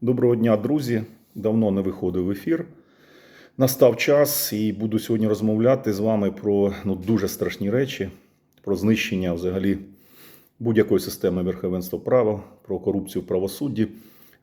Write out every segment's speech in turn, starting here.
Доброго дня, друзі. Давно не виходив в ефір. Настав час і буду сьогодні розмовляти з вами про ну, дуже страшні речі, про знищення взагалі будь-якої системи верховенства права, про корупцію в правосудді.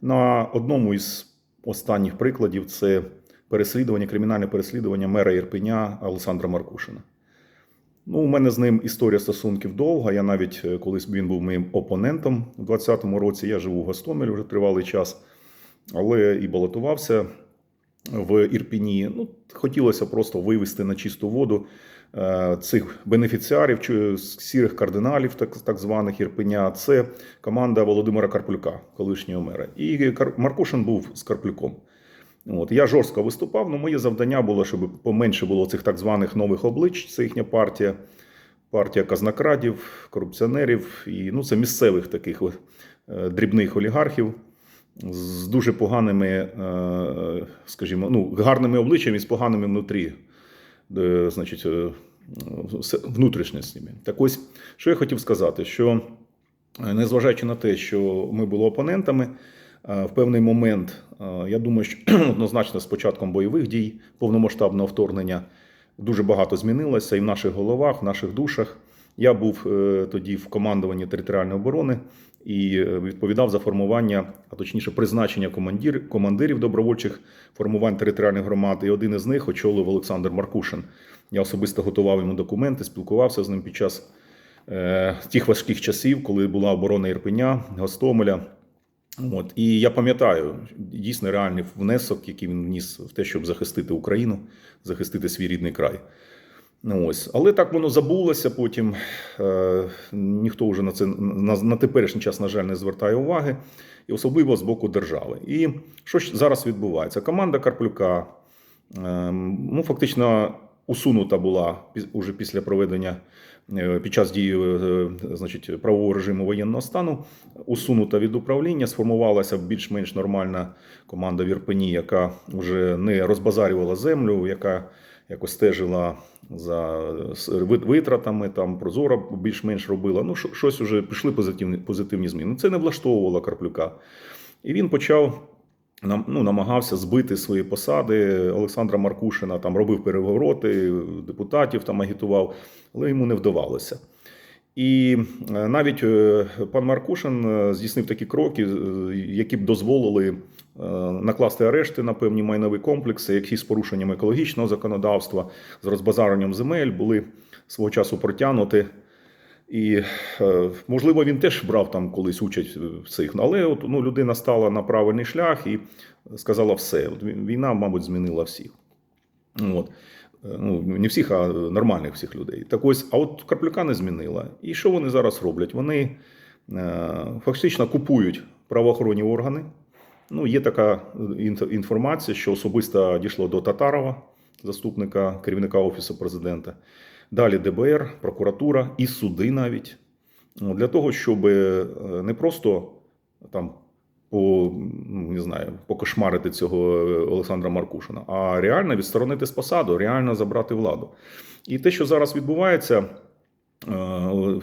На одному із останніх прикладів це переслідування, кримінальне переслідування мера Єрпеня Олександра Маркушина. Ну, у мене з ним історія стосунків довга. Я навіть е, колись він був моїм опонентом у 2020 році. Я живу в Гостомелі вже тривалий час, але і балотувався в Ірпіні. Ну, хотілося просто вивести на чисту воду е, цих бенефіціарів, сірих кардиналів, так, так званих Ірпеня. Це команда Володимира Карплюка, колишнього мера. І Маркушин був з Карплюком. От я жорстко виступав. але моє завдання було, щоб поменше було цих так званих нових облич. Це їхня партія, партія казнокрадів, корупціонерів і ну, це місцевих таких е, дрібних олігархів з дуже поганими, е, скажімо, ну, гарними обличчями і з поганими внутрі, е, значить, е. Так ось, що я хотів сказати, що незважаючи на те, що ми були опонентами, в певний момент, я думаю, що однозначно з початком бойових дій, повномасштабного вторгнення, дуже багато змінилося і в наших головах, в наших душах. Я був тоді в командуванні територіальної оборони і е, відповідав за формування, а точніше, призначення командир, командирів добровольчих формувань територіальних громад. І один із них очолив Олександр Маркушин. Я особисто готував йому документи, спілкувався з ним під час е, тих важких часів, коли була оборона Ірпеня, Гостомеля. От і я пам'ятаю дійсно реальний внесок, який він вніс в те, щоб захистити Україну, захистити свій рідний край. Ну, ось. Але так воно забулося потім. Е, ніхто вже на це на, на теперішній час, на жаль, не звертає уваги, і особливо з боку держави. І що ж зараз відбувається? Команда Карплюка е, ну, фактично усунута була уже після проведення е, під час дії е, значить, правового режиму воєнного стану, усунута від управління, сформувалася більш-менш нормальна команда в Ірпені, яка вже не розбазарювала землю, яка якось стежила за витратами, там прозора більш-менш робила. Ну, що- щось уже пішли позитивні, позитивні зміни. Це не влаштовувало Карплюка. І він почав ну, намагався збити свої посади. Олександра Маркушина там робив перевороти, депутатів там агітував, але йому не вдавалося. І е, навіть е, пан Маркушин е, здійснив такі кроки, які б дозволили накласти арешти на певні майнові комплекси, які з порушенням екологічного законодавства, з розбазаренням земель були свого часу протягнуті. І можливо він теж брав там колись участь в цих, але от, ну, людина стала на правильний шлях і сказала все. От війна, мабуть, змінила всіх. От. Е, Ну, не всіх, а нормальних всіх людей. Так ось, а от Карплюка не змінила. І що вони зараз роблять? Вони е, фактично купують правоохоронні органи. Ну, є така інформація, що особисто дійшло до Татарова, заступника керівника Офісу президента. Далі ДБР, прокуратура і суди навіть. Для того, щоб е, не просто там по, ну, не знаю, покошмарити цього е, Олександра Маркушина, а реально відсторонити з посаду, реально забрати владу. І те, що зараз відбувається, е,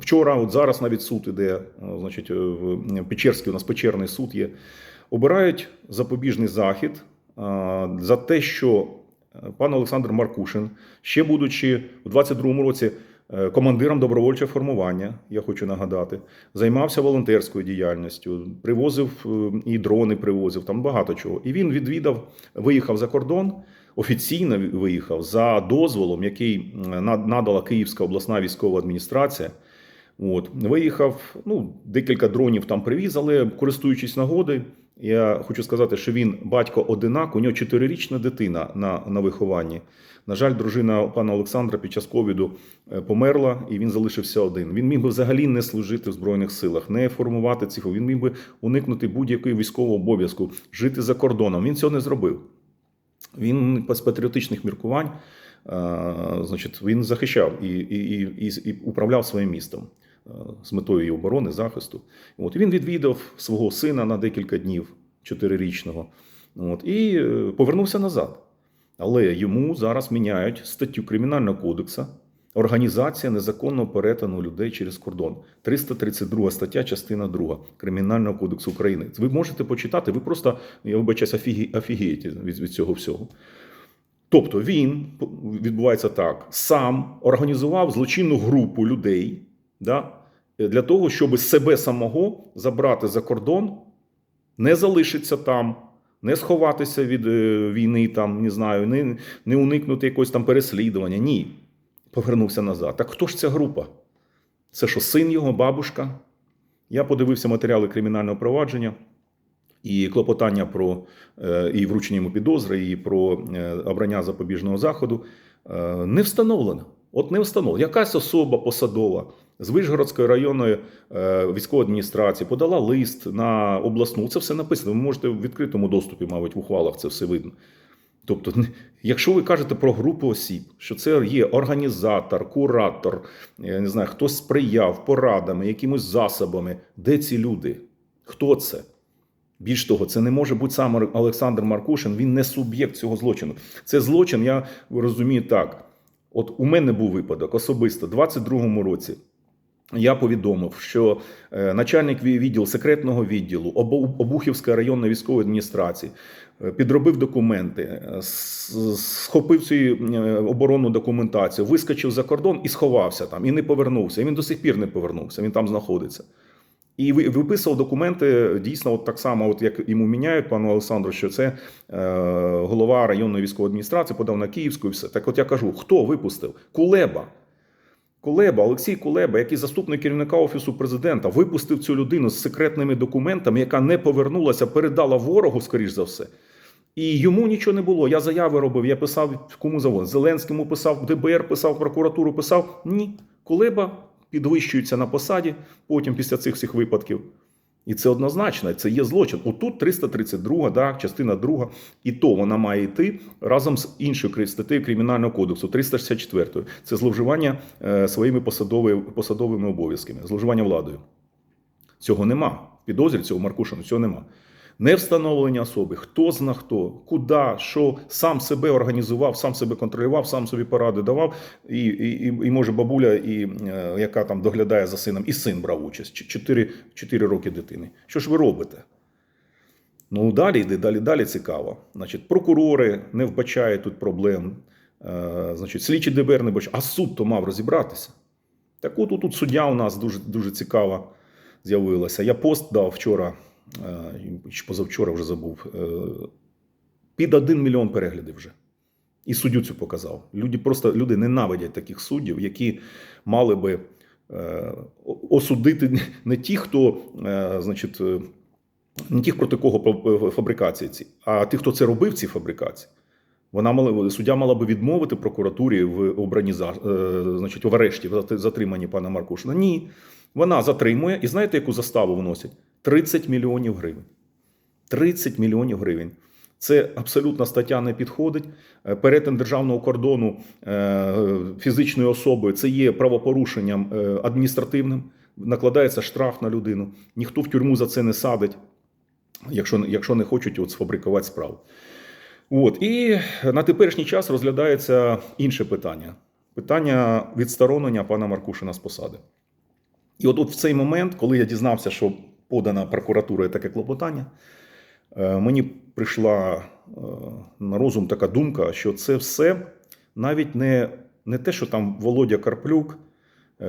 вчора, от зараз навіть суд іде, е, значить, в Печерський, у нас Печерний суд є, обирають запобіжний захід за те, що пан Олександр Маркушин, ще будучи у 22-му році командиром добровольчого формування, я хочу нагадати, займався волонтерською діяльністю, привозив е, і дрони привозив, там багато чого. І він відвідав, виїхав за кордон, офіційно виїхав за дозволом, який надала Київська обласна військова адміністрація. От, виїхав, ну, декілька дронів там привіз, але користуючись нагодою, я хочу сказати, що він батько одинак, у нього чотирирічна дитина на, на вихованні. На жаль, дружина пана Олександра під час ковіду е, померла, і він залишився один. Він міг би взагалі не служити в збройних силах, не формувати цих. Він міг би уникнути будь-якого військового обов'язку, жити за кордоном. Він цього не зробив. Він з патріотичних міркувань, е, значить, він захищав і, і, і, і, і управляв своїм містом з метою її оборони, захисту. От він відвідав свого сина на декілька днів, чотирирічного, от, і е, повернувся назад. Але йому зараз міняють статтю Кримінального кодексу Організація незаконного перетину людей через кордон. 332 стаття, частина 2 Кримінального кодексу України. Ви можете почитати, ви просто, я вибачаюсь, офігі, офігієте від, від цього всього. Тобто він відбувається так: сам організував злочинну групу людей да, для того, щоб себе самого забрати за кордон, не залишитися там, не сховатися від е, війни, там, не знаю, не, не уникнути якогось там переслідування. Ні. Повернувся назад. Так хто ж ця група? Це що, син його, бабушка? Я подивився матеріали кримінального провадження і клопотання про е, і вручення йому підозри, і про е, обрання запобіжного заходу. Не встановлено. От не встановлено. Якась особа посадова з Вишгородської районної е, військової адміністрації подала лист на обласну. Це все написано. Ви можете в відкритому доступі, мабуть, в ухвалах це все видно. Тобто, якщо ви кажете про групу осіб, що це є організатор, куратор, я не знаю, хто сприяв порадами, якимось засобами, де ці люди? Хто це? Більш того, це не може бути сам Олександр Маркушин, він не суб'єкт цього злочину. Це злочин, я розумію так. От у мене був випадок особисто, в 22-му році. Я повідомив, що е, начальник ві- відділу секретного відділу Обу- Обухівської районної військової адміністрації е, підробив документи, е, схопив цю оборонну документацію, вискочив за кордон і сховався там, і не повернувся. І він до сих пір не повернувся. Він там знаходиться. І виписував документи дійсно, от так само, от як йому міняють пану Олександру, що це е, голова районної військової адміністрації, подав на Київську і все. Так от я кажу, хто випустив? Кулеба. Кулеба, Олексій Кулеба, який заступник керівника офісу президента, випустив цю людину з секретними документами, яка не повернулася, передала ворогу, скоріш за все. І йому нічого не було. Я заяви робив, я писав кому завод. Зеленському писав, ДБР писав, прокуратуру писав. Ні. Кулеба підвищується на посаді потім після цих всіх випадків. І це однозначно, це є злочин. Отут 332, да, частина 2, і то вона має йти разом з іншою статтею Кримінального кодексу, 364. Це зловживання е, своїми посадовими, посадовими обов'язками, зловживання владою. Цього нема. Підозрі цього Маркушину цього нема. Не встановлення особи, хто зна хто, куди, що сам себе організував, сам себе контролював, сам собі поради давав, і, і, і, може бабуля, і, е, яка там доглядає за сином, і син брав участь. Ч- Чотири, чотири роки дитини. Що ж ви робите? Ну, далі йде, далі, далі цікаво. Значить, прокурори не вбачають тут проблем. Е, значить, слідчі ДБР не бачать, а суд то мав розібратися. Так от тут суддя у нас дуже, дуже цікава з'явилася. Я пост дав вчора, чи позавчора вже забув. е, Під 1 мільйон переглядів вже. І суддю цю показав. Люди просто люди ненавидять таких суддів, які мали би е, осудити не ті, хто, е, значить, е, не тих, проти кого фа- фабрикації ці, а тих, хто це робив, ці фабрикації. Вона мала суддя мала би відмовити прокуратурі в е, значить, в арешті, в затриманні пана Маркушина. Ні. Вона затримує, і знаєте, яку заставу вносять? 30 мільйонів гривень. 30 мільйонів гривень. Це абсолютно стаття не підходить. Е, Перетин державного кордону е, фізичною особою це є правопорушенням е, адміністративним. Накладається штраф на людину. Ніхто в тюрму за це не садить, якщо, якщо не хочуть от сфабрикувати справу. От і на теперішній час розглядається інше питання: питання відсторонення пана Маркушина з посади. І от, от в цей момент, коли я дізнався, що подана прокуратурою таке клопотання, е, мені прийшла е, на розум така думка, що це все навіть не, не те, що там Володя Карплюк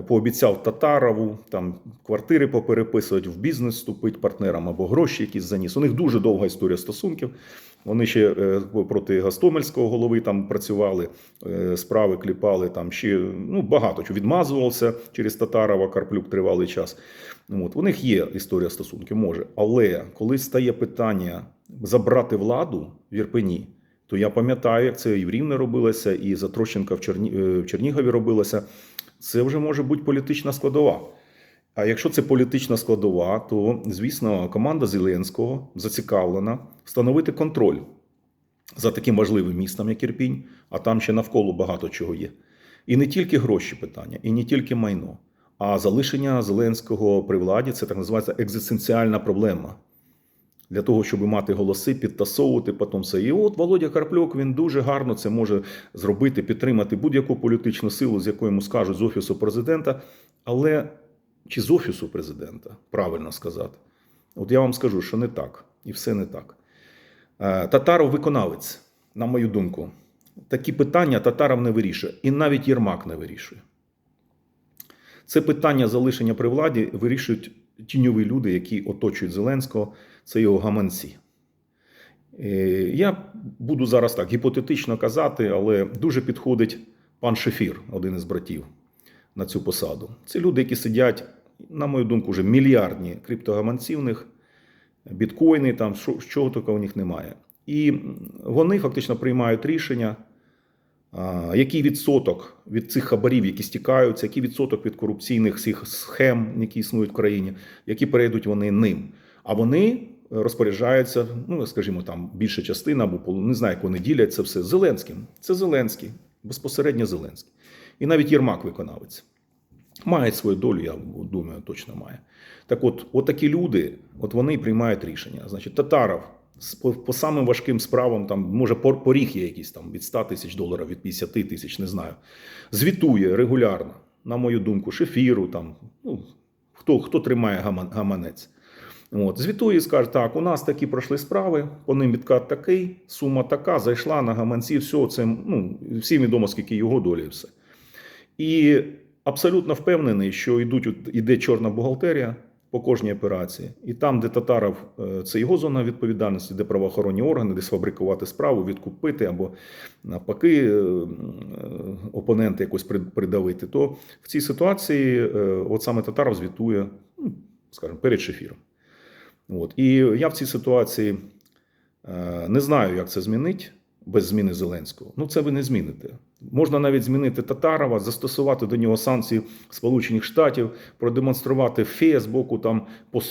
пообіцяв Татарову, там квартири попереписувати, в бізнес вступити партнерам або гроші якісь заніс. У них дуже довга історія стосунків. Вони ще е, проти Гастомельського голови там працювали, е, справи кліпали там ще ну, багато чого відмазувався через Татарова, Карплюк тривалий час. От, у них є історія стосунків, може. Але коли стає питання забрати владу в Ірпені, то я пам'ятаю, як це і в Рівне робилося, і за Трощенка в, Черні... е, в Чернігові робилося. Це вже може бути політична складова. А якщо це політична складова, то звісно команда Зеленського зацікавлена встановити контроль за таким важливим містом, як Ірпінь, а там ще навколо багато чого є. І не тільки гроші питання, і не тільки майно, а залишення Зеленського при владі це так називається екзистенціальна проблема. Для того, щоб мати голоси, підтасовувати потім все. І от Володя Карпльок він дуже гарно це може зробити, підтримати будь-яку політичну силу, з якою йому скажуть з офісу президента, але чи з офісу президента, правильно сказати. От я вам скажу, що не так, і все не так. Е, Татаров виконавець, на мою думку. Такі питання Татаров не вирішує, і навіть Єрмак не вирішує. Це питання залишення при владі вирішують тіньові люди, які оточують Зеленського, це його гаманці. Е, Я буду зараз так гіпотетично казати, але дуже підходить пан Шефір, один із братів, на цю посаду. Це люди, які сидять, на мою думку, вже мільярдні криптогаманців в них, біткоїни, там що, чого тільки у них немає. І вони фактично приймають рішення, який відсоток від цих хабарів, які стікаються, який відсоток від корупційних всіх схем, які існують в країні, які перейдуть вони ним. А вони розпоряджаються, ну скажімо, там більша частина або не знаю, як вони ділять це все Зеленським. Це Зеленський, безпосередньо Зеленський. І навіть Єрмак виконавець. Має свою долю, я думаю, точно має. Так от, от такі люди, от вони приймають рішення. Значить, Татаров по, по самим важким справам, там, може, поріг є якийсь там від 100 тисяч доларів, від 50 тисяч, не знаю. Звітує регулярно, на мою думку, шефіру, там, ну, хто, хто тримає гаман- гаманець. От, звітує і скаже, так, у нас такі пройшли справи, по ним відкат такий, сума така, зайшла на гаманці, все, це, ну, всім відомо, скільки його долі і все. І абсолютно впевнений, що йдуть, іде чорна бухгалтерія по кожній операції. І там, де Татаров, е, це його зона відповідальності, де правоохоронні органи, де сфабрикувати справу, відкупити або навпаки е, е, опонента якось прид- придавити, то в цій ситуації от саме Татаров звітує, ну, скажімо, перед шефіром. От. І я в цій ситуації не знаю, як це змінить без зміни Зеленського. Ну, це ви не зміните. Можна навіть змінити Татарова, застосувати до нього санкції Сполучених Штатів, продемонструвати фея з боку там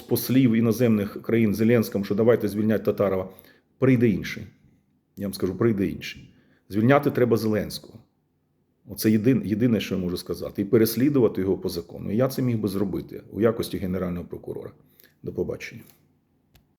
послів іноземних країн Зеленському, що давайте звільняти Татарова. Прийде інший. Я вам скажу, прийде інший. Звільняти треба Зеленського. Оце єдине, що я можу сказати, і переслідувати його по закону. І я це міг би зробити у якості генерального прокурора. До побачення.